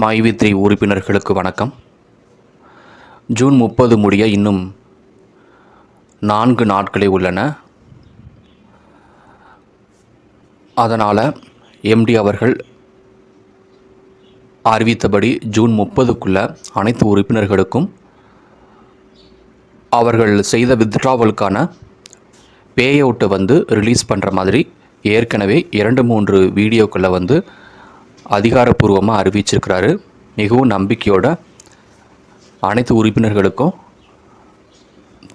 மாய்வித்ரி உறுப்பினர்களுக்கு வணக்கம். ஜூன் முப்பது முடிய இன்னும் நான்கு நாட்களே உள்ளன. அதனால் எம்டி அவர்கள் அறிவித்தபடி ஜூன் முப்பதுக்குள்ள அனைத்து உறுப்பினர்களுக்கும் அவர்கள் செய்த வித்ட்ராவலுக்கான பே அவுட்டை வந்து ரிலீஸ் பண்ணுற மாதிரி ஏற்கனவே இரண்டு மூன்று வீடியோக்களை வந்து அதிகாரப்பூர்வமாக அறிவிச்சிருக்கிறாரு. மிகவும் நம்பிக்கையோட அனைத்து உறுப்பினர்களுக்கும்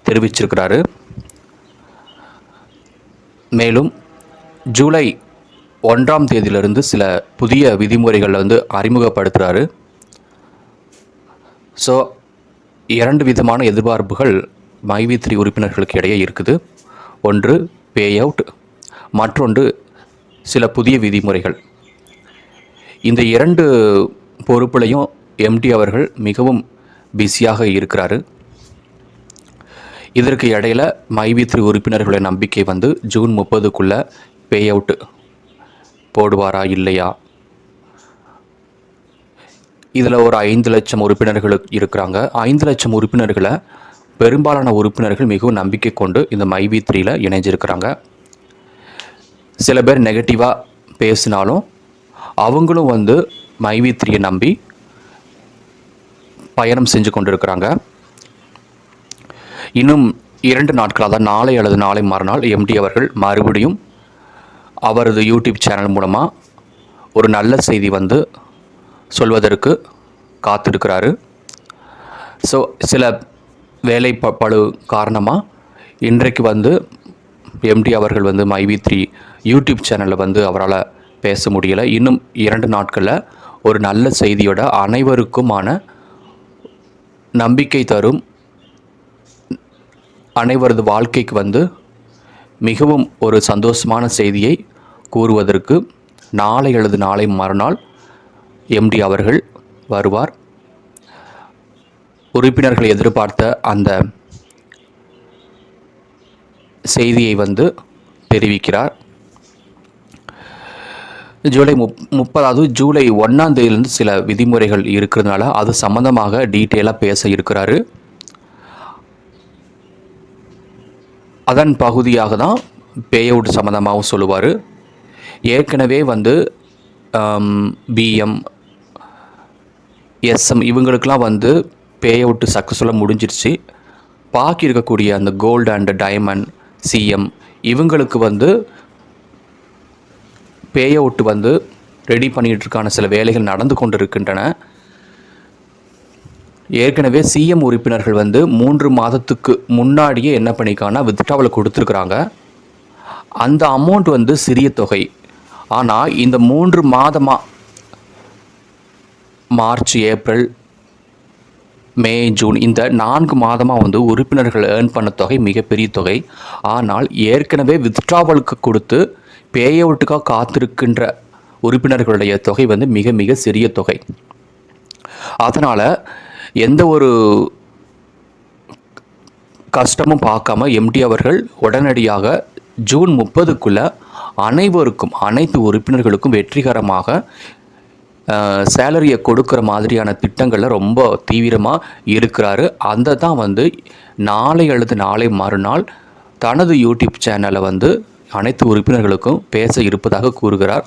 தெரிவிச்சிருக்கிறாரு. மேலும் ஜூலை ஒன்றாம் தேதியிலிருந்து சில புதிய விதிமுறைகளை வந்து அறிமுகப்படுத்துகிறாரு ஸோ இரண்டு விதமான எதிர்பார்ப்புகள் மைவி த்ரீ உறுப்பினர்களுக்கு இடையே இருக்குது. ஒன்று பே அவுட் மற்றொன்று சில புதிய விதிமுறைகள். இந்த இரண்டு பொறுப்புலையும் எம்டி அவர்கள் மிகவும் பிஸியாக இருக்கிறாரு. இதற்கு இடையில மைவி த்ரீ உறுப்பினர்களுடைய நம்பிக்கை வந்து ஜூன் முப்பதுக்குள்ளே பே அவுட் போடுவாரா இல்லையா? இதில் ஒரு ஐந்து லட்சம் உறுப்பினர்கள் இருக்கிறாங்க. ஐந்து லட்சம் உறுப்பினர்களை பெரும்பாலான உறுப்பினர்கள் மிகவும் நம்பிக்கை கொண்டு இந்த மைவி த்ரீல இணைஞ்சிருக்கிறாங்க. சில பேர் நெகட்டிவாக பேசினாலும் அவங்களும் வந்து மைவி த்ரீயை நம்பி பயணம் செஞ்சு கொண்டிருக்கிறாங்க. இன்னும் இரண்டு நாட்கள் அதாவது நாளை அல்லது நாளை மறுநாள் எம்டி அவர்கள் மறுபடியும் அவரது யூடியூப் சேனல் மூலமாக ஒரு நல்ல செய்தி வந்து சொல்வதற்கு காத்திருக்கிறாரு. ஸோ சில வேலை ப பளு காரணமாக இன்றைக்கு வந்து எம்டி அவர்கள் வந்து மைவி த்ரீ யூடியூப் சேனலில் வந்து அவரால் பேச முடியலை. இன்னும் இரண்டு நாட்களில் ஒரு நல்ல செய்தியோட அனைவருக்குமான நம்பிக்கை தரும். அனைவரது வாழ்க்கைக்கு வந்து மிகவும் ஒரு சந்தோஷமான செய்தியை கூறுவதற்கு நாளை அல்லது நாளை மறுநாள் எம்டி அவர்கள் வருவார். உறுப்பினர்கள் எதிர்பார்த்த அந்த செய்தியை வந்து தெரிவிக்கிறார். ஜூலை முப் முப்பதாவது ஜூலை ஒன்றாம் தேதியிலிருந்து சில விதிமுறைகள் இருக்கிறதுனால அது சம்மந்தமாக டீட்டெயிலாக பேச இருக்கிறாரு. அதன் பகுதியாக தான் பே அவுட் சம்மந்தமாகவும் சொல்லுவார். ஏற்கனவே வந்து பிஎம் எஸ்எம் இவங்களுக்கெலாம் வந்து பே அவுட்டு சக்ஸஸ்ஃபுல்லாக முடிஞ்சிருச்சு. பாக்கி இருக்கக்கூடிய அந்த கோல்டு அண்ட் டைமண்ட் சிஎம் இவங்களுக்கு வந்து பே அவுட் வந்து ரெடி பண்ணிகிட்ருக்கான சில வேலைகள் நடந்து கொண்டு இருக்கின்றன ஏற்கனவே சிஎம் உறுப்பினர்கள் வந்து மூன்று மாதத்துக்கு முன்னாடியே என்ன பண்ணிக்கான வித்ட்ராவல் கொடுத்துருக்குறாங்க. அந்த அமௌண்ட் வந்து சிறிய தொகை. ஆனால் இந்த மூன்று மாதமாக மார்ச் ஏப்ரல் மே ஜூன் இந்த நான்கு மாதமாக வந்து உறுப்பினர்கள் ஏர்ன் பண்ண தொகை மிகப்பெரிய தொகை. ஆனால் ஏற்கனவே வித்ட்ராவலுக்கு கொடுத்து பே அவுட்டுக்காக காத்திருக்கின்ற உறுப்பினர்களுடைய தொகை வந்து மிக மிக சிறிய தொகை. அதனால் எந்த ஒரு கஷ்டமும் பார்க்காம எம்டி அவர்கள் உடனடியாக ஜூன் முப்பதுக்குள்ளே அனைவருக்கும் அனைத்து உறுப்பினர்களுக்கும் வெற்றிகரமாக சேலரியை கொடுக்குற மாதிரியான திட்டங்களில் ரொம்ப தீவிரமாக இருக்கிறாரு. அந்த தான் வந்து நாளை அல்லது நாளை மறுநாள் தனது யூடியூப் சேனலை வந்து அனைத்து உறுப்பினர்களுக்கும் பேச இருப்பதாக கூறுகிறார்.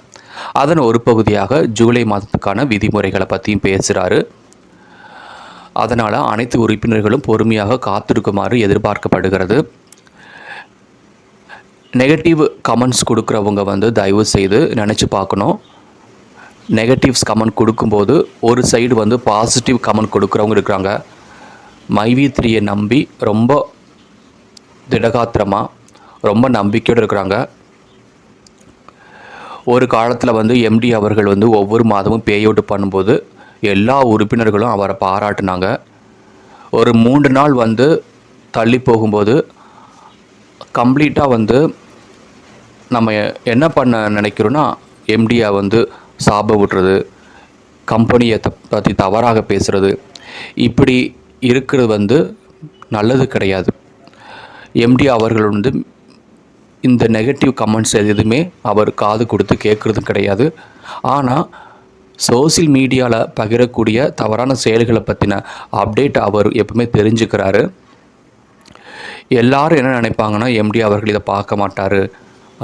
அதன் ஒரு பகுதியாக ஜூலை மாதத்துக்கான விதிமுறைகளை பற்றியும் பேசுகிறாரு அதனால் அனைத்து உறுப்பினர்களும் பொறுமையாக காத்திருக்குமாறு எதிர்பார்க்கப்படுகிறது. நெகட்டிவ் கமெண்ட்ஸ் கொடுக்குறவங்க வந்து தயவு செய்து நினச்சி பார்க்கணும். நெகட்டிவ்ஸ் கமெண்ட் கொடுக்கும்போது ஒரு சைடு வந்து பாசிட்டிவ் கமெண்ட் கொடுக்குறவங்க இருக்கிறாங்க. மைவி த்ரீயை நம்பி ரொம்ப திடகாத்திரமாக ரொம்ப நம்பிக்கையோடு இருக்கிறாங்க. ஒரு காலத்தில் வந்து எம்டி அவர்கள் வந்து ஒவ்வொரு மாதமும் பே அவுட் பண்ணும்போது எல்லா உறுப்பினர்களும் அவரை பாராட்டினாங்க. ஒரு மூன்று நாள் வந்து தள்ளி போகும்போது கம்ப்ளீட்டாக வந்து நம்ம என்ன பண்ண நினைக்கிறோன்னா எம்டியை வந்து சாப விட்டுறது கம்பெனியை த பற்றி தவறாக பேசுகிறது இப்படி இருக்கிறது வந்து நல்லது கிடையாது. எம்டி அவர்கள் வந்து இந்த நெகட்டிவ் கமெண்ட்ஸ் எதுவுமே அவர் காது கொடுத்து கேட்குறதும் கிடையாது. ஆனால் சோசியல் மீடியாவில் பகிரக்கூடிய தவறான செயல்களை பற்றின அப்டேட் அவர் எப்பவுமே தெரிஞ்சுக்கிறாரு. எல்லாரும் என்ன நினைப்பாங்கன்னா எம்டி அவர்கள் இதை பார்க்க மாட்டார்.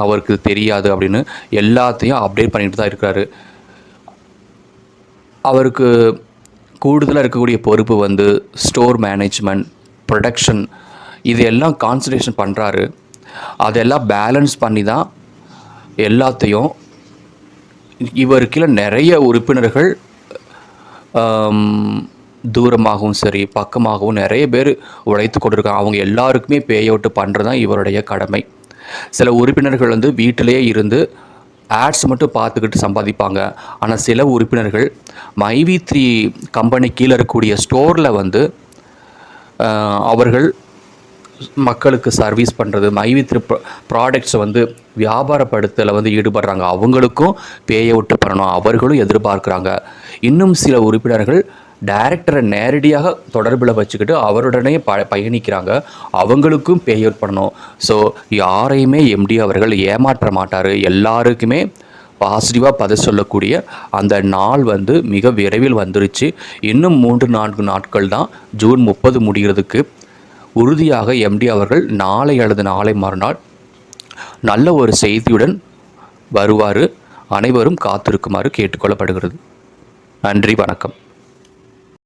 அவருக்கு இது தெரியாது அப்படின்னு எல்லாத்தையும் அப்டேட் பண்ணிட்டு தான் இருக்கிறாரு. அவருக்கு கூடுதலாக இருக்கக்கூடிய பொறுப்பு வந்து ஸ்டோர் மேனேஜ்மெண்ட் ப்ரொடக்ஷன் இது எல்லாம் கான்சன்ட்ரேஷன் பண்ணுறாரு அதெல்லாம் பேலன்ஸ் பண்ணி தான் எல்லாத்தையும் இவர் கீழே நிறைய உறுப்பினர்கள் தூரமாகவும் சரி பக்கமாகவும் நிறைய பேர் உழைத்து கொண்டிருக்காங்க. அவங்க எல்லாருக்குமே பே அவுட் பண்ணுறது தான் இவருடைய கடமை. சில உறுப்பினர்கள் வந்து வீட்டிலேயே இருந்து ஆட்ஸ் மட்டும் பார்த்துக்கிட்டு சம்பாதிப்பாங்க. ஆனால் சில உறுப்பினர்கள் மைவி த்ரீ கம்பெனி கீழே இருக்கக்கூடிய ஸ்டோரில் வந்து அவர்கள் மக்களுக்கு சர்வீஸ் பண்ணுறது மைவித்திரு ப்ராடக்ட்ஸை வந்து வியாபாரப்படுத்தல வந்து ஈடுபடுறாங்க. அவங்களுக்கும் பே அவுட் பண்ணணும் அவர்களும் எதிர்பார்க்குறாங்க. இன்னும் சில உறுப்பினர்கள் டைரக்டரை நேரடியாக தொடர்பில் வச்சுக்கிட்டு அவருடனே ப பயணிக்கிறாங்க. அவங்களுக்கும் பே அவுட் பண்ணணும் ஸோ யாரையுமே எம்டி அவர்கள் ஏமாற்ற மாட்டார். எல்லாருக்குமே பாசிட்டிவாக பதில் சொல்லக்கூடிய அந்த நாள் வந்து மிக விரைவில் வந்துருச்சு. இன்னும் மூன்று நான்கு நாட்கள் தான் ஜூன் முப்பது முடிகிறதுக்கு உறுதியாக எம்டி அவர்கள் நாளை அல்லது நாளை மறுநாள் நல்ல ஒரு செய்தியுடன் வருவார் அனைவரும் காத்திருக்குமாறு கேட்டுக்கொள்ளப்படுகிறது. நன்றி வணக்கம்.